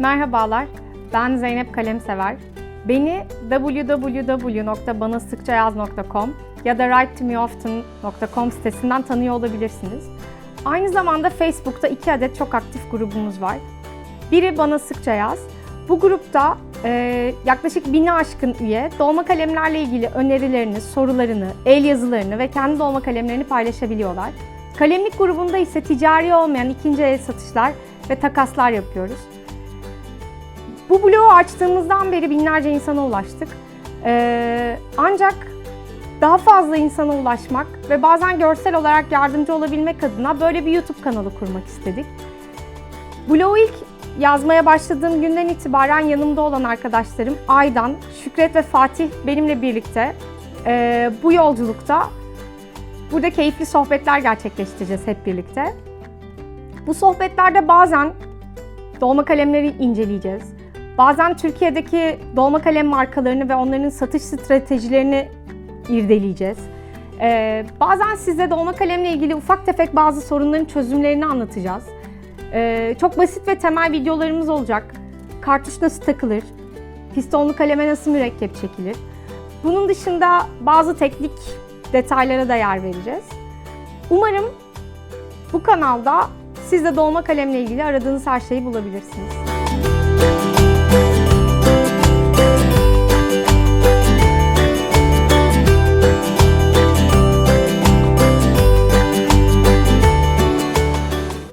Merhabalar, ben Zeynep Kalemsever. Beni www.banasıkçayaz.com ya da writetomeoften.com sitesinden tanıyor olabilirsiniz. Aynı zamanda Facebook'ta iki adet çok aktif grubumuz var. Biri Bana Sıkça Yaz. Bu grupta e, yaklaşık bini aşkın üye dolma kalemlerle ilgili önerilerini, sorularını, el yazılarını ve kendi dolma kalemlerini paylaşabiliyorlar. Kalemlik grubunda ise ticari olmayan ikinci el satışlar ve takaslar yapıyoruz. Bu blogu açtığımızdan beri binlerce insana ulaştık. Ee, ancak daha fazla insana ulaşmak ve bazen görsel olarak yardımcı olabilmek adına böyle bir YouTube kanalı kurmak istedik. Blogu ilk yazmaya başladığım günden itibaren yanımda olan arkadaşlarım Aydan, Şükret ve Fatih benimle birlikte e, bu yolculukta burada keyifli sohbetler gerçekleştireceğiz hep birlikte. Bu sohbetlerde bazen dolma kalemleri inceleyeceğiz. Bazen Türkiye'deki dolma kalem markalarını ve onların satış stratejilerini irdeleyeceğiz. Ee, bazen size dolma kalemle ilgili ufak tefek bazı sorunların çözümlerini anlatacağız. Ee, çok basit ve temel videolarımız olacak. Kartuş nasıl takılır? Pistonlu kaleme nasıl mürekkep çekilir? Bunun dışında bazı teknik detaylara da yer vereceğiz. Umarım bu kanalda siz de dolma kalemle ilgili aradığınız her şeyi bulabilirsiniz.